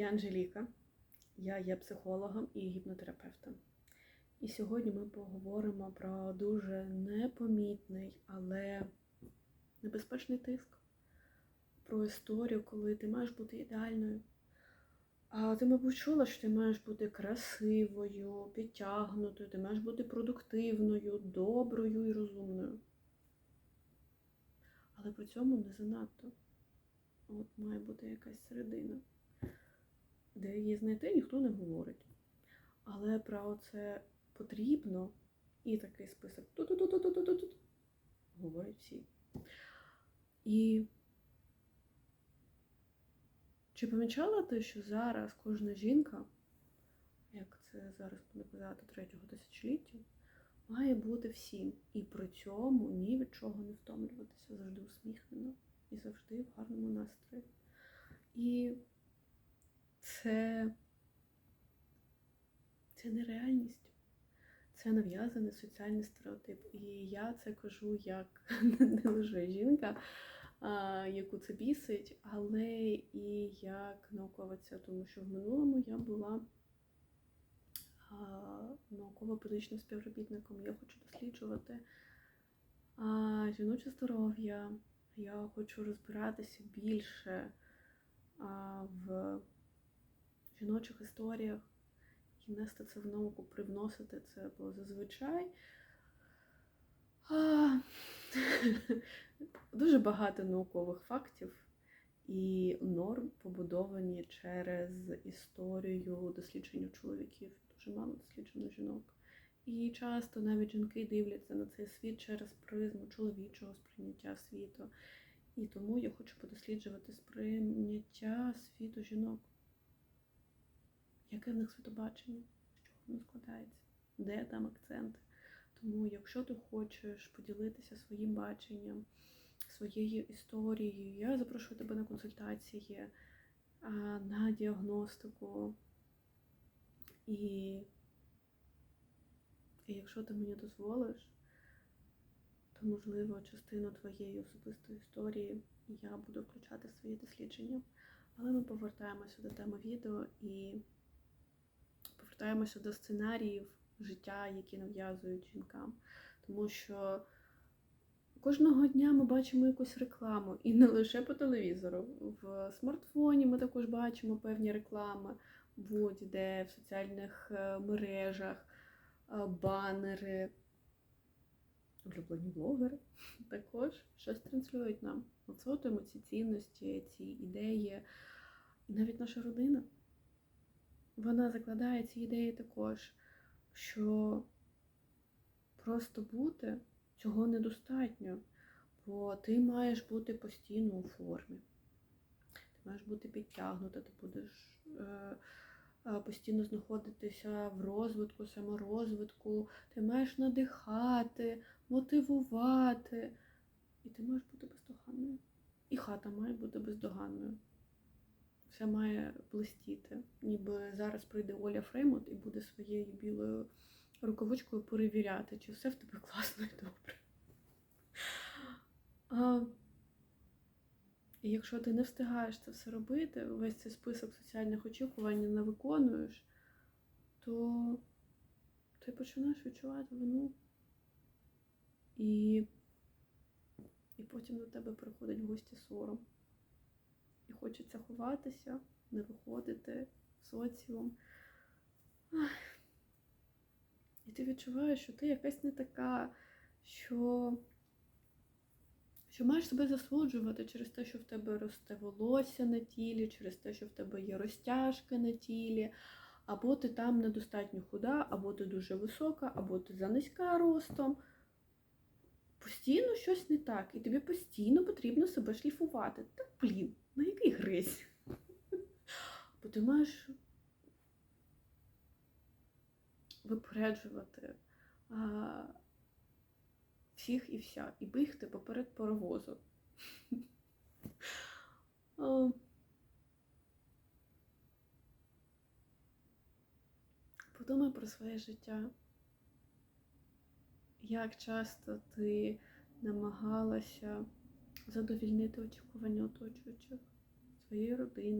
Я Анжеліка, я є психологом і гіпнотерапевтом. І сьогодні ми поговоримо про дуже непомітний, але небезпечний тиск. Про історію, коли ти маєш бути ідеальною. А ти, мабуть, чула, що ти маєш бути красивою, підтягнутою, ти маєш бути продуктивною, доброю і розумною. Але при цьому не занадто. От має бути якась середина де її знайти, ніхто не говорить. Але про це потрібно і такий список тут-тут-тут-тут-тут говорять всі. І чи помічала ти, що зараз кожна жінка, як це зараз буде казати третього тисячоліття, має бути всім. І при цьому ні від чого не втомлюватися, завжди усміхнено і завжди в гарному настрої. І це, це не реальність, це нав'язаний соціальний стереотип. І я це кажу як не лише жінка, а, яку це бісить, але і як науковиця, тому що в минулому я була науково-педагогічним співробітником. Я хочу досліджувати а, жіноче здоров'я, я хочу розбиратися більше а, в жіночих історіях і нести це в науку, привносити це, бо зазвичай дуже багато наукових фактів і норм побудовані через історію дослідження чоловіків, дуже мало досліджено жінок. І часто навіть жінки дивляться на цей світ через призму чоловічого сприйняття світу. І тому я хочу подосліджувати сприйняття світу жінок. Яке в них світобачення, чого воно складається, де там акценти. Тому, якщо ти хочеш поділитися своїм баченням, своєю історією, я запрошую тебе на консультації, на діагностику. І, і якщо ти мені дозволиш, то, можливо, частину твоєї особистої історії я буду включати в свої дослідження. Але ми повертаємося до теми відео і повертаємося до сценаріїв життя, які нав'язують жінкам. Тому що кожного дня ми бачимо якусь рекламу, і не лише по телевізору. В смартфоні ми також бачимо певні реклами, будь-де в соціальних е, мережах, е, банери. Улюблені блогери також щось транслюють нам. Оце от емоційні цінності, ці ідеї. І навіть наша родина вона закладає ці ідеї також, що просто бути цього недостатньо, бо ти маєш бути постійно у формі. Ти маєш бути підтягнута, ти будеш е, е, постійно знаходитися в розвитку, саморозвитку, ти маєш надихати, мотивувати. І ти маєш бути бездоганною. І хата має бути бездоганною все має блистіти. Ніби зараз прийде Оля Фреймут і буде своєю білою рукавичкою перевіряти, чи все в тебе класно і добре. А, І якщо ти не встигаєш це все робити, весь цей список соціальних очікувань не виконуєш, то ти починаєш відчувати вину. І, І потім до тебе приходить в гості сором і хочеться ховатися, не виходити в соціум. І ти відчуваєш, що ти якась не така, що що маєш себе засуджувати через те, що в тебе росте волосся на тілі, через те, що в тебе є розтяжки на тілі, або ти там недостатньо худа, або ти дуже висока, або ти занизька ростом. Постійно щось не так, і тобі постійно потрібно себе шліфувати. Та блін, на який гризь? Бо ти маєш випереджувати а, всіх і вся, і бігти поперед паровозу. Подумай про своє життя. Як часто ти намагалася задовільнити очікування оточуючих своєї родини,